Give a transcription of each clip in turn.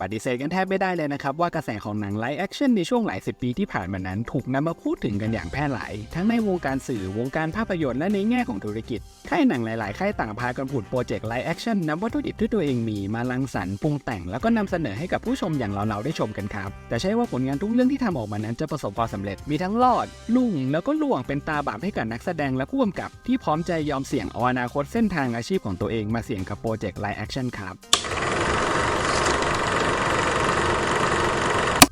ปฏิเสธกันแทบไม่ได้เลยนะครับว่ากระแสของหนังไลฟ์แอคชั่นในช่วงหลายสิบปีที่ผ่านมานั้นถูกนำมาพูดถึงกันอย่างแพร่หลาย ทั้งในวงการสื่อวงการภาพยนตร์และในแง่ของธุรกิจ ค่ายหนังหลาย ๆ ค่ายต่างพากันผุดโปรเจกต์ไลฟ์แอคชั่นนำวัตถุดิบที่ตัวเองมีมาลังสรรค์ปรุงแต่งแล้วก็นำเสนอให้กับผู้ชมอย่างเราๆได้ชมกันครับ แต่ใช่ว่าผลงานทุกเรื่องที่ทำออกมานั้นจะประสบความสำเร็จมีทั้งรอดลุ่งแล้วก็ล่วงเป็นตาบาปให้กับนักแสดงและผู้กำกับ ที่พร้อมใจยอมเสี่ยงเอาอนาคตเส้นทางอาชีพของตัวเองมาเสี่ยงกับโปรเจกต์ไลฟ์แอคชั่นครับ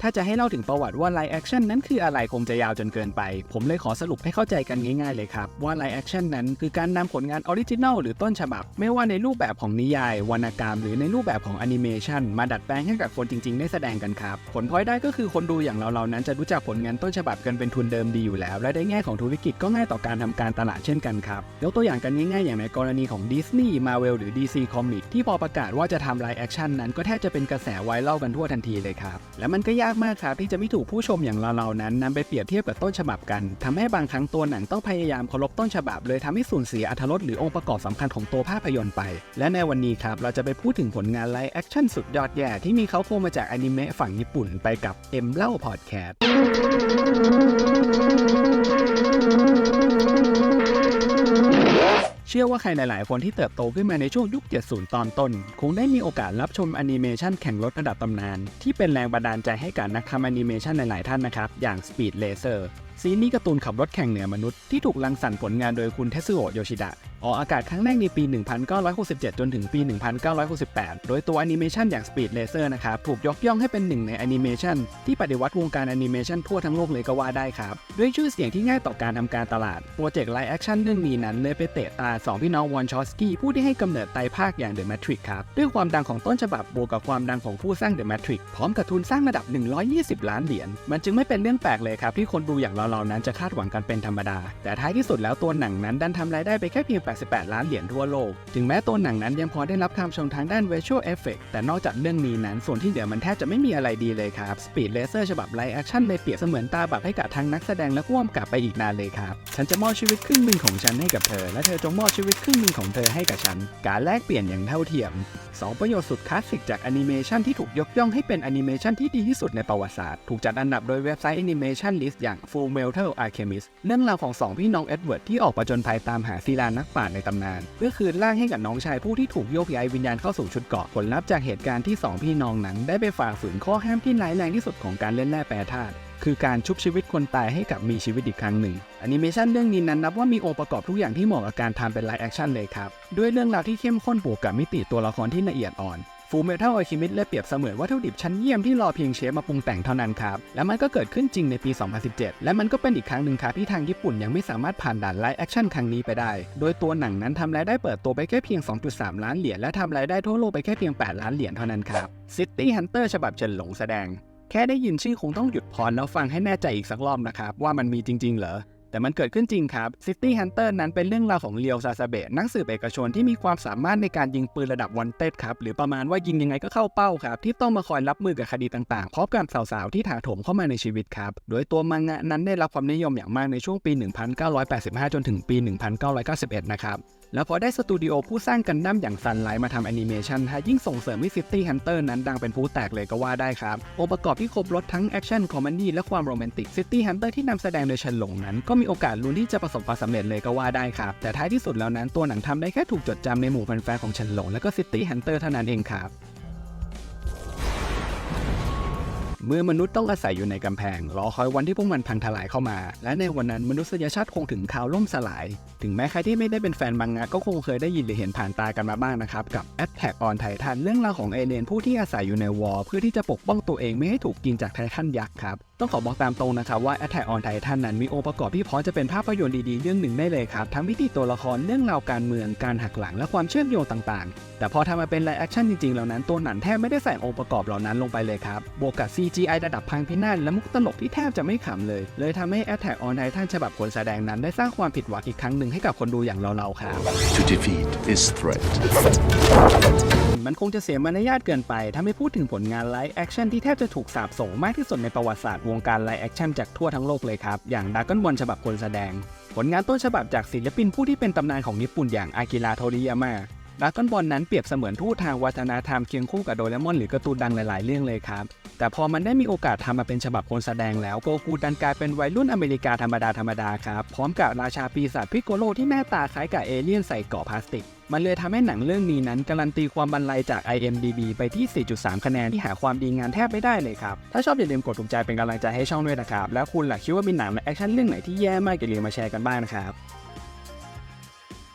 ถ้าจะให้เล่าถึงประวัติว่าไลฟ์แอคชั่นนั้นคืออะไรคงจะยาวจนเกินไป ผมเลยขอสรุปให้เข้าใจกันง่ายๆเลยครับ ว่าไลฟ์แอคชั่นนั้นคือการนำผลงานออริจินัลหรือต้นฉบับ ไม่ว่าในรูปแบบของนิยาย วรรณกรรม หรือในรูปแบบของแอนิเมชันมาดัดแปลงให้กับคนจริงๆ ได้แสดงกันครับ ผลพลอยได้ก็คือคนดูอย่างเราๆนั้นจะรู้จักผลงานต้นฉบับกันเป็นทุนเดิมดีอยู่แล้ว และในแง่ของธุรกิจก็ง่ายต่อการทำการตลาดเช่นกันครับยกตัวอย่างกันง่ายๆอย่างในกรณีของดิสนีย์มาเวลหรือ DC Comic ที่พอประกาศว่าจะทำไลฟ์แอคชั่นนั้นก็แทบจะเป็นกระแสไวรัลกันทั่วทันทีเลยครับและมันก็ยากมากครับที่จะไม่ถูกผู้ชมอย่างเราๆนั้นนำไปเปรียบเทียบกับต้นฉบับกันทำให้บางครั้งตัวหนังต้องพยายามเคารพต้นฉบับ เลยทำให้สูญเสียอรรถรสหรือองค์ประกอบสำคัญของตัวภาพยนตร์ไป และในวันนี้ครับเราจะไปพูดถึงผลงานไลฟ์แอคชั่นสุดยอดแย่ที่มีเขาโคมาจากอนิเมะฝั่งญี่ปุ่นไปกับเอ็มเล่าพอดแคสต์ ชื่อว่าใครหลาย ๆ คนที่เติบโตขึ้นมาในช่วงยุค 70 ตอนต้น คงได้มีโอกาสรับชมแอนิเมชันแข่งรถระดับตำนาน ที่เป็นแรงบันดาลใจให้กับนักทำแอนิเมชันหลาย ๆ ท่านนะครับ อย่าง Speed Racer ซีรีส์การ์ตูนขับรถแข่งเหนือมนุษย์ที่ถูกรังสรรค์ผลงานโดยคุณเทสึโอะโยชิดะออกอากาศครั้งแรกในปี 1967 จนถึงปี 1968 โดยตัวแอนิเมชันอย่าง Speed Racer นะครับถูกยกย่องให้เป็นหนึ่งในแอนิเมชันที่ปฏิวัติวงการแอนิเมชันทั่วทั้งโลกเลยก็ว่าได้ครับ ด้วยชื่อเสียงที่ง่ายต่อการทำการตลาด โปรเจกต์ไลฟ์แอคชั่นเรื่องนี้นั้นเลยไปเตะตาสองพี่น้องวอนชอสกี้ผู้ที่ให้กำเนิดไตภาคอย่าง The Matrix ครับ ด้วยความดังของต้นฉบับบวกกับความดังของผู้สร้าง The Matrix พร้อมกับทุนสร้างระดับ 120 ล้านเหรียญมันจึงไม่เป็นเรื่องแปลกเลยครับที่คนดูอย่างเราๆนั้นจะคาดหวังกันเป็นธรรมดา แต่ท้ายที่สุดแล้วตัวหนังนั้นดันทำรายได้ไปแค่เพียง88 ล้านเหรียญทั่วโลก ถึงแม้ตัวหนังนั้นยังพอได้รับคำชมทางด้าน Visual Effect แต่นอกจากเรื่องนี้นั้น ส่วนที่เหลือมันแทบจะไม่มีอะไรดีเลยครับ Speed Racer ฉบับไลฟ์แอคชั่นเลยเปรียบเสมือนตาบักให้กับทั้งนักแสดงและผู้กำกับไปอีกนานเลยครับ ฉันจะมอบชีวิตครึ่งหนึ่งของฉันให้กับเธอ และเธอจงมอบชีวิตครึ่งหนึ่งของเธอให้กับฉัน การแลกเปลี่ยนอย่างเท่าเทียมสองประโยชน์สุดคลาสสิกจากแอนิเมชันที่ถูกยกย่องให้เป็นแอนิเมชันที่ดีที่สุดในประวัติศาสตร์ ถูกจัดอันดับโดยเว็บไซต์แอนิเมชันลิสต์อย่าง Full Metal Alchemist เรื่องราวของสองพี่น้องเอ็ดเวิร์ดที่ออกประจนภัยตามหาศิลานักปราชญ์ในตำนาน เพื่อคืนร่างให้กับน้องชายผู้ที่ถูกโยกย้ายวิญญาณเข้าสู่ชุดเกาะผลลัพธ์จากเหตุการณ์ที่สองพี่น้องนั้น ได้ไปฝ่าฝืนข้อห้ามที่ร้ายแรงที่สุดของการเล่นแร่แปรธาตุคือการชุบชีวิตคนตายให้กลับมีชีวิตอีกครั้งหนึ่งแอนิเมชันเรื่องนี้นั้นนับว่ามีองค์ประกอบทุกอย่างที่เหมาะกับการทำเป็นไลฟ์แอคชั่นเลยครับ ด้วยเรื่องราวที่เข้มข้นบวกกับมิติตัวละครที่ละเอียดอ่อน ฟูเมทัลไอคิมิ t เลยเปรียบเสมือนวัตถุดิบชั้นเยี่ยมที่รอเพียงเชฟมาปรุงแต่งเท่านั้นครับ และมันก็เกิดขึ้นจริงในปี 2017 และมันก็เป็นอีกครั้งหนึ่งครับที่ทางญี่ปุ่นยังไม่สามารถผ่านด่านไลฟ์แอคชั่นครั้งนี้ไปได้ โดยตัวหนังนั้นทำรายได้เปิดตัวไปแค่เพียง 2.3 ล้านเหรียญและทำรายได้ทั่วโลกไปแค่เพียง 8 ล้านเหรียญเท่านั้นครับ City Hunter ฉบับเฉินหลงแสดงแค่ได้ยินชื่อคงต้องหยุดพรแล้วฟังให้แน่ใจอีกสักรอบนะครับ ว่ามันมีจริง ๆ เหรอ แต่มันเกิดขึ้นจริงครับ City Hunter นั้นเป็นเรื่องราวของเลียวซาซาเบะนักสืบเอกชนที่มีความสามารถในการยิงปืนระดับวันเต็ดครับ หรือประมาณว่ายิงยังไงก็เข้าเป้าครับ ที่ต้องมาคอยรับมือกับคดีต่างๆ พร้อมกับสาวๆ ที่ถาโถมเข้ามาในชีวิตครับ โดยตัวมังงะนั้นได้รับความนิยมอย่างมากในช่วงปี 1985 จนถึงปี 1991 นะครับแล้วพอได้สตูดิโอผู้สร้างกันดั้มอย่างซันไลท์มาทำแอนิเมชันฮะยิ่งส่งเสริมให้ City Hunter นั้นดังเป็นผู้แตกเลยก็ว่าได้ครับ องค์ประกอบที่ครบรถทั้งแอคชั่นคอมเมดี้และความโรแมนติกซิตี้ฮันเตอร์ที่นำแสดงโดยเฉินหลงนั้น ก็มีโอกาสลุ้นที่จะประสบความสำเร็จเลยก็ว่าได้ครับ แต่ท้ายที่สุดแล้วนั้นตัวหนังทำได้แค่ถูกจดจำในหมู่แฟนๆของเฉินหลงและก็ซิตี้ฮันเตอร์เท่านั้นเองครับ เมื่อมนุษย์ต้องอาศัยอยู่ในกำแพง รอคอยวันที่พวกมันพังทลายเข้ามา และในวันนั้นมนุษยชาติคงถึงข่าวล่มสลาย ถึงแม้ใครที่ไม่ได้เป็นแฟนมังงะก็คงเคยได้ยินหรือเห็นผ่านตากันมาบ้างนะครับ กับ Attack on Titan เรื่องราวของเอเลนผู้ที่อาศัยอยู่ในวอลเพื่อที่จะปกป้องตัวเองไม่ให้ถูกกินจากไททันยักษ์ครับต้องขอบอกตามตรงนะครับว่า Attack on Titan นั้นมีองค์ประกอบที่พร้อมจะเป็นภาพยนตร์ดีๆ เรื่องหนึ่งได้เลยครับ ทั้งวิธีตัวละครเรื่องราวการเมืองการหักหลังและความเชื่อมโยงต่างๆ แต่พอทำมาเป็นไลฟ์แอคชั่นจริงๆ แล้วนั้น ตัวหนังแทบไม่ได้ใส่องค์ประกอบเหล่านั้นลงไปเลยครับบวกกับ CGI ระดับพังพินาศและมุกตลกที่แทบจะไม่ขำเลย เลยทำให้ Attack on Titan ฉบับคนแสดงนั้นได้สร้างความผิดหวังอีกครั้งหนึ่งให้กับคนดูอย่างเราๆครับ to defeat this threat. มันคงจะเสียมารยาทเกินไปถ้าไม่พูดถึงผลงานไลฟ์แอคชั่นที่แทบจะถูกสาบส่งมากที่สุดในประวัติศาสตร์วงการไลฟ์แอคชั่นจากทั่วทั้งโลกเลยครับ อย่างดากอนบอลฉบับคนแสดง ผลงานต้นฉบับจากศิลปินผู้ที่เป็นตำนานของญี่ปุ่นอย่างอากิระโทริยาม่าดราก้อนบอลนั้นเปรียบเสมือนทูตทางวัฒนธรรมเคียงคู่กับโดเรมอนหรือการ์ตูนดังหลาย ๆ เรื่องเลยครับ แต่พอมันได้มีโอกาสทำมาเป็นฉบับคนแสดงแล้วโกคูดันกลายเป็นวัยรุ่นอเมริกาธรรมดาธรรมดาครับ พร้อมกับราชาปีศาจพิโกโลที่หน้าตาคล้ายกับเอเลี่ยนใส่เกราะพลาสติก มันเลยทำให้หนังเรื่องนี้นั้น การันตีความบรรลัยจาก IMDB ไปที่ 4.3 คะแนนที่หาความดีงานแทบไม่ได้เลยครับ ถ้าชอบอย่าลืมกดถูกใจเป็นกำลังใจให้ช่องด้วยนะครับ แล้วคุณล่ะคิดว่ามีหนังและแอคชั่นเรื่องไหนที่แย่มากอย่าลืมมาแชร์กันบ้างนะครับ